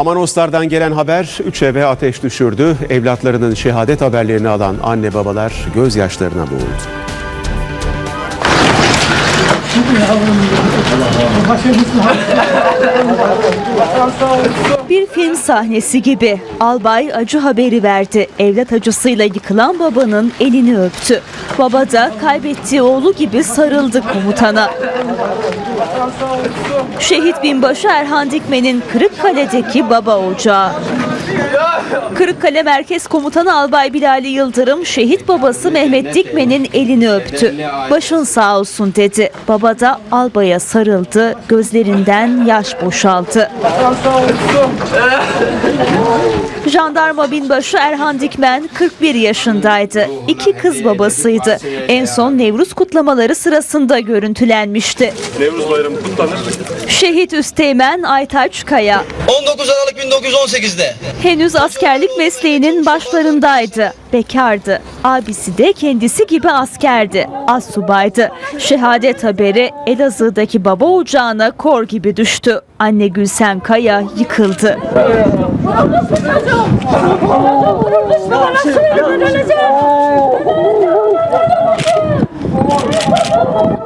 Amanoslardan gelen haber 3 eve ateş düşürdü. Evlatlarının şehadet haberlerini alan anne babalar gözyaşlarına boğuldu. Film sahnesi gibi albay acı haberi verdi. Evlat acısıyla yıkılan babanın elini öptü. Baba da kaybettiği oğlu gibi sarıldı komutana. Şehit binbaşı Erhan Dikmen'in Kırıkkale'deki baba ocağı. Kırıkkale Merkez Komutanı Albay Bilali Yıldırım şehit babası Mehmet Dikmen'in elini öptü. Başın sağ olsun dedi. Baba da albaya sarıldı. Gözlerinden yaş boşaldı. Jandarma binbaşı Erhan Dikmen 41 yaşındaydı. İki kız babasıydı. En son Nevruz kutlamaları sırasında görüntülenmişti. Nevruz Bayramı kutlanır. Şehit Üsteğmen Aytaç Kaya 19 Aralık 1918'de henüz askerlik mesleğinin başlarındaydı. Bekardı. Abisi de kendisi gibi askerdi. Assubaydı. Şehadet haberi Elazığ'daki baba ocağına kor gibi düştü. Anne Gülsen Kaya yıkıldı.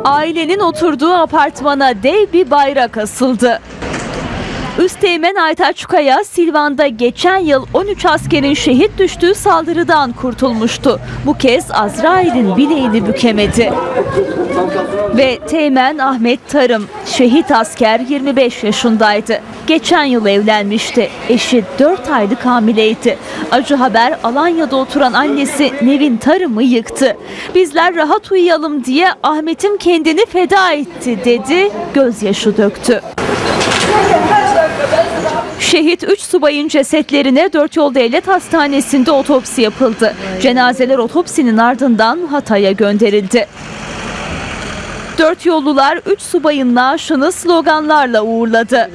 Ailenin oturduğu apartmana dev bir bayrak asıldı. Üsteğmen Aytaç Kaya, Silvan'da geçen yıl 13 askerin şehit düştüğü saldırıdan kurtulmuştu. Bu kez Azrail'in bileğini bükemedi. Ve Teğmen Ahmet Tarım, şehit asker 25 yaşındaydı. Geçen yıl evlenmişti. Eşi 4 aylık hamileydi. Acı haber Alanya'da oturan annesi Nevin Tarım'ı yıktı. Bizler rahat uyuyalım diye Ahmet'im kendini feda etti dedi, gözyaşı döktü. Şehit 3 subayın cesetlerine Dört Yol Devlet Hastanesi'nde otopsi yapıldı. Cenazeler otopsinin ardından Hatay'a gönderildi. Dört yollular 3 subayın naaşını sloganlarla uğurladı.